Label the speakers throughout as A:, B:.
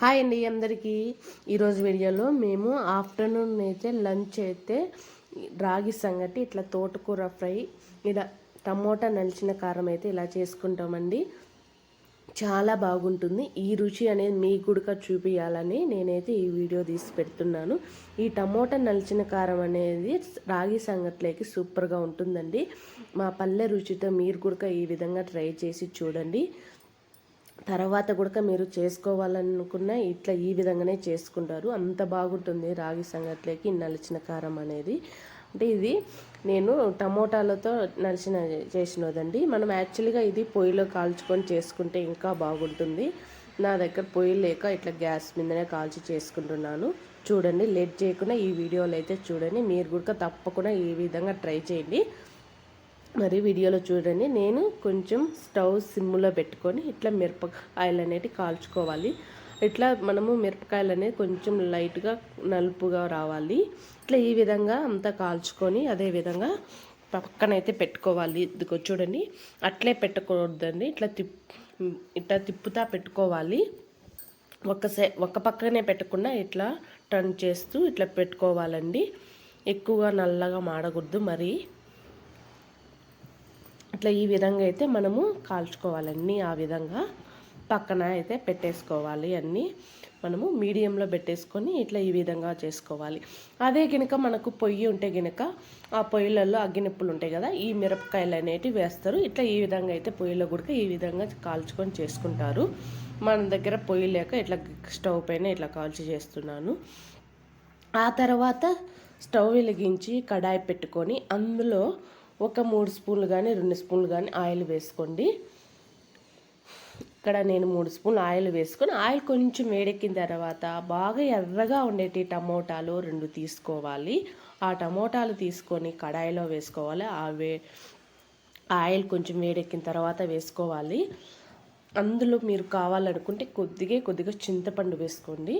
A: Hi అండి అందరికీ. ఈరోజు వీడియోలో మేము ఆఫ్టర్నూన్ అయితే లంచ్ అయితే రాగి సంగటి ఇట్లా తోటకూర ఫ్రై ఇలా టమోటా నలిచిన కారం అయితే ఇలా చేసుకుంటామండి. చాలా బాగుంటుంది. ఈ రుచి అనేది మీకు కూడా చూపించాలని నేనైతే ఈ వీడియో తీసి పెడుతున్నాను. ఈ టమోటా నలిచిన కారం అనేది రాగి సంగట్లోకి సూపర్గా ఉంటుందండి. మా పల్లె రుచితో మీరు కూడా ఈ విధంగా ట్రై చేసి చూడండి. తర్వాత కూడా మీరు చేసుకోవాలనుకున్న ఇట్లా ఈ విధంగానే చేసుకుంటారు. అంత బాగుంటుంది రాగి సంగట్లోకి నలిచిన కారం అనేది. అంటే ఇది నేను టమోటాలతో నలిచిన చేసినదండి. మనం యాక్చువల్గా ఇది పొయ్యిలో కాల్చుకొని చేసుకుంటే ఇంకా బాగుంటుంది. నా దగ్గర పొయ్యి లేక ఇట్లా గ్యాస్ మీదనే కాల్చి చేసుకుంటున్నాను. చూడండి లేట్ చేయకుండా ఈ వీడియోలు అయితే చూడండి. మీరు కూడా తప్పకుండా ఈ విధంగా ట్రై చేయండి. మరి వీడియోలో చూడండి. నేను కొంచెం స్టవ్ సిమ్లో పెట్టుకొని ఇట్లా మిరపకాయలు అనేవి కాల్చుకోవాలి. ఇట్లా మనము మిరపకాయలు అనేది కొంచెం లైట్గా నలుపుగా రావాలి. ఇట్లా ఈ విధంగా అంతా కాల్చుకొని అదే విధంగా పక్కనైతే పెట్టుకోవాలి. ఇదిగో చూడండి. అట్లే పెట్టకూడదండి. ఇట్లా తిప్ ఇట్లా తిప్పుతా పెట్టుకోవాలి. ఒక సే ఒక పక్కనే పెట్టకుండా ఇట్లా టర్న్ చేస్తూ ఇట్లా పెట్టుకోవాలండి. ఎక్కువగా నల్లగా మాడకూడదు. మరి ఇట్లా ఈ విధంగా అయితే మనము కాల్చుకోవాలన్నీ ఆ విధంగా పక్కన అయితే పెట్టేసుకోవాలి అన్నీ మనము మీడియంలో పెట్టేసుకొని ఇట్లా ఈ విధంగా చేసుకోవాలి. అదే గినక మనకు పొయ్యి ఉంటే గినక ఆ పొయ్యిలలో అగ్గినిప్పులు ఉంటాయి కదా ఈ మిరపకాయలు అనేటివి వేస్తారు. ఇట్లా ఈ విధంగా అయితే పొయ్యిలో కూడా ఈ విధంగా కాల్చుకొని చేసుకుంటారు. మన దగ్గర పొయ్యి లేక ఇట్లా స్టవ్ పైన ఇట్లా కాల్చి చేస్తున్నాను. ఆ తర్వాత స్టవ్ వెలిగించి కడాయి పెట్టుకొని అందులో ఒక మూడు స్పూన్లు కానీ రెండు స్పూన్లు కానీ ఆయిల్ వేసుకోండి. ఇక్కడ నేను మూడు స్పూన్లు ఆయిల్ వేసుకొని ఆయిల్ కొంచెం వేడెక్కిన తర్వాత బాగా ఎర్రగా ఉండేటి టమోటాలు రెండు తీసుకోవాలి. ఆ టమోటాలు తీసుకొని కడాయిలో వేసుకోవాలి. ఆ వే ఆయిల్ కొంచెం వేడెక్కిన తర్వాత వేసుకోవాలి. అందులో మీరు కావాలనుకుంటే కొద్దిగా కొద్దిగా చింతపండు వేసుకోండి.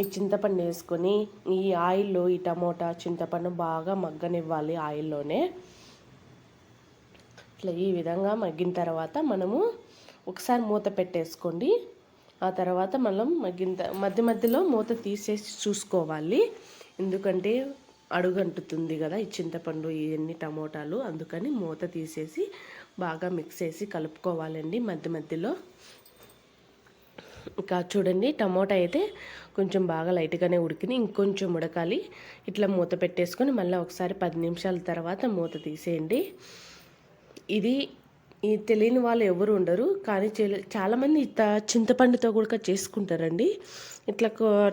A: ఈ చింతపండు వేసుకొని ఈ ఆయిల్లో ఈ టమోటా చింతపండు బాగా మగ్గనివ్వాలి ఆయిల్లోనే. ఇట్లా ఈ విధంగా మగ్గిన తర్వాత మనము ఒకసారి మూత పెట్టేసుకోండి. ఆ తర్వాత మనం మగ్గిన మధ్య మధ్యలో మూత తీసేసి చూసుకోవాలి. ఎందుకంటే అడుగంటుతుంది కదా ఈ చింతపండు ఇవన్నీ టమోటాలు. అందుకని మూత తీసేసి బాగా మిక్స్ చేసి కలుపుకోవాలండి మధ్య మధ్యలో. ఇంకా చూడండి టమోటా అయితే కొంచెం బాగా లైట్గానే ఉడికిని ఇంకొంచెం ఉడకాలి. ఇట్లా మూత పెట్టేసుకొని మళ్ళీ ఒకసారి పది నిమిషాల తర్వాత మూత తీసేయండి. ఇది ఈ తెలియని వాళ్ళు ఎవరు ఉండరు కానీ చాలామంది ఇట్ట చింతపండుతో కూడా చేసుకుంటారండి. ఇట్లా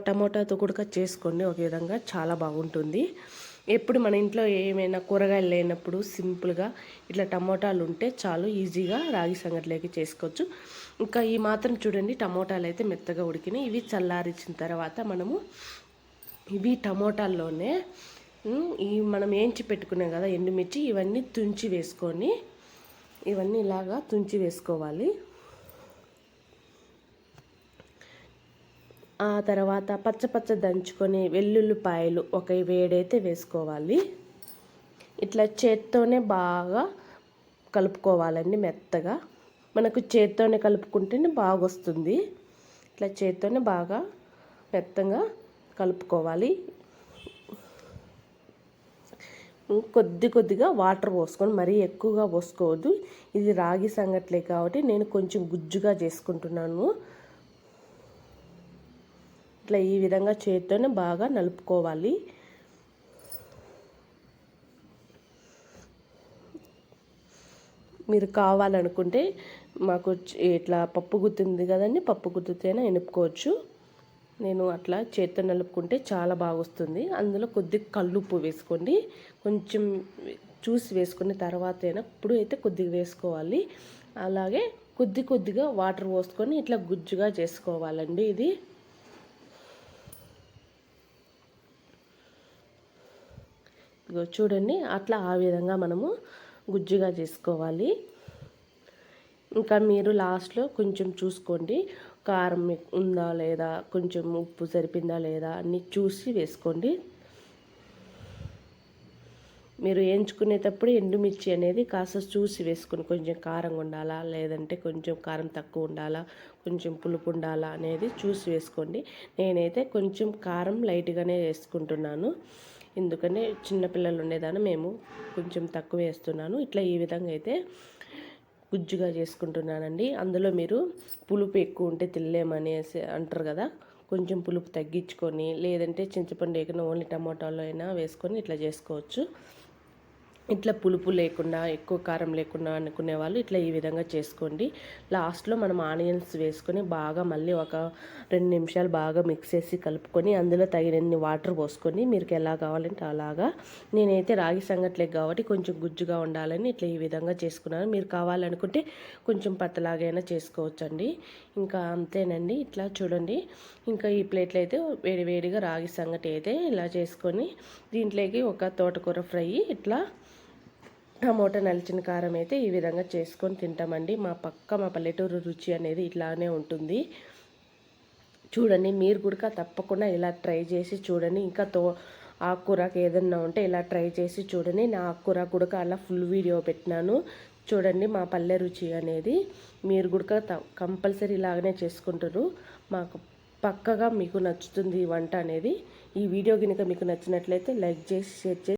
A: టమోటాతో కూడా చేసుకోండి ఒక విధంగా చాలా బాగుంటుంది. ఎప్పుడు మన ఇంట్లో ఏమైనా కూరగాయలు లేనప్పుడు సింపుల్గా ఇట్లా టమోటాలు ఉంటే చాలు ఈజీగా రాగి సంగటిలోకి చేసుకోవచ్చు. ఇంకా ఈ మాత్రం చూడండి టమోటాలు అయితే మెత్తగా ఉడికినాయి. ఇవి చల్లారించిన తర్వాత మనము ఇవి టమోటాల్లోనే ఈ మనం ఏంచి పెట్టుకున్నాం కదా ఎండుమిర్చి ఇవన్నీ తుంచి వేసుకొని ఇవన్నీ ఇలాగా తుంచి వేసుకోవాలి. ఆ తర్వాత పచ్చ పచ్చ దంచుకొని వెల్లుల్లిపాయలు ఒక వేడైతే వేసుకోవాలి. ఇట్లా చేత్తోనే బాగా కలుపుకోవాలండి మెత్తగా. మనకు చేత్తోనే కలుపుకుంటేనే బాగా వస్తుంది ఇట్లా చేత్తోనే బాగా మెత్తగా కలుపుకోవాలి. కొద్ది కొద్దిగా వాటర్ పోసుకొని మరీ ఎక్కువగా పోసుకోవద్దు. ఇది రాగి సంగట్లే కాబట్టి నేను కొంచెం గుజ్జుగా చేసుకుంటున్నాను. ఇట్లా ఈ విధంగా చేతితోనే బాగా నలుపుకోవాలి. మీరు కావాలనుకుంటే మాకు ఇట్లా పప్పు గుత్తుంది కదండి పప్పు గుత్తితేనే ఎనుపుకోవచ్చు నేను అట్లా చేత్తో నలుపుకుంటే చాలా బాగా వస్తుంది అందులో కొద్దిగా కల్లుప్పు వేసుకోండి. కొంచెం చూసి వేసుకున్న తర్వాత అయినా ఇప్పుడు అయితే కొద్దిగా వేసుకోవాలి. అలాగే కొద్ది కొద్దిగా వాటర్ పోసుకొని ఇట్లా గుజ్జుగా చేసుకోవాలండి ఇది. చూడండి అట్లా ఆ విధంగా మనము గుజ్జుగా చేసుకోవాలి. ఇంకా మీరు లాస్ట్లో కొంచెం చూసుకోండి. కారం ఉందా లేదా కొంచెం ఉప్పు సరిపోయిందా లేదా అన్నీ చూసి వేసుకోండి. మీరు వేయించుకునేటప్పుడు ఎండుమిర్చి అనేది కాస్త చూసి వేసుకుని కొంచెం కారంగా ఉండాలా లేదంటే కొంచెం కారం తక్కువ ఉండాలా కొంచెం పులుపు ఉండాలా అనేది చూసి వేసుకోండి. నేనైతే కొంచెం కారం లైట్గానే వేసుకుంటున్నాను. ఎందుకంటే చిన్నపిల్లలు ఉండేదాన్ని మేము కొంచెం తక్కువ వేస్తున్నాను. ఇట్లా ఈ విధంగా అయితే గుజ్జుగా చేసుకుంటున్నానండి. అందులో మీరు పులుపు ఎక్కువ ఉంటే తినలేమనేసి అంటారు కదా. కొంచెం పులుపు తగ్గించుకొని లేదంటే చింతపండు వేయకుండా ఓన్లీ టమాటాలో అయినా వేసుకొని ఇట్లా చేసుకోవచ్చు. ఇట్లా పులుపు లేకుండా ఎక్కువ కారం లేకుండా అనుకునే వాళ్ళు ఇట్లా ఈ విధంగా చేసుకోండి. లాస్ట్లో మనం ఆనియన్స్ వేసుకొని బాగా మళ్ళీ ఒక రెండు నిమిషాలు బాగా మిక్స్ చేసి కలుపుకొని అందులో తగినన్ని వాటర్ పోసుకొని మీరు ఎలా కావాలంటే అలాగా. నేనైతే రాగి సంగట్లేక కాబట్టి కొంచెం గుజ్జుగా ఉండాలని ఇట్లా ఈ విధంగా చేసుకున్నాను. మీరు కావాలనుకుంటే కొంచెం పత్తలాగైనా చేసుకోవచ్చండి. ఇంకా అంతేనండి. ఇట్లా చూడండి. ఇంకా ఈ ప్లేట్లో అయితే వేడి వేడిగా రాగి సంగటి అయితే ఇలా చేసుకొని దీంట్లోకి ఒక తోటకూర ఫ్రై ఇట్లా టమోటా నలిచిన కారం అయితే ఈ విధంగా చేసుకొని తింటామండి. మా పక్క మా పల్లెటూరు రుచి అనేది ఇట్లానే ఉంటుంది. చూడండి మీరు కూడా తప్పకుండా ఇలా ట్రై చేసి చూడండి. ఇంకా తో ఆకుకూరకి ఏదన్నా ఉంటే ఇలా ట్రై చేసి చూడండి. నా ఆకుకూర కూడా అలా ఫుల్ వీడియో పెట్టినాను. చూడండి మా పల్లె రుచి అనేది మీరు కూడా కంపల్సరీ ఇలాగనే చేసుకుంటారు. మాకు పక్కగా మీకు నచ్చుతుంది ఈ వంట అనేది. ఈ వీడియో కనుక మీకు నచ్చినట్లయితే లైక్ చేసి షేర్ చేసి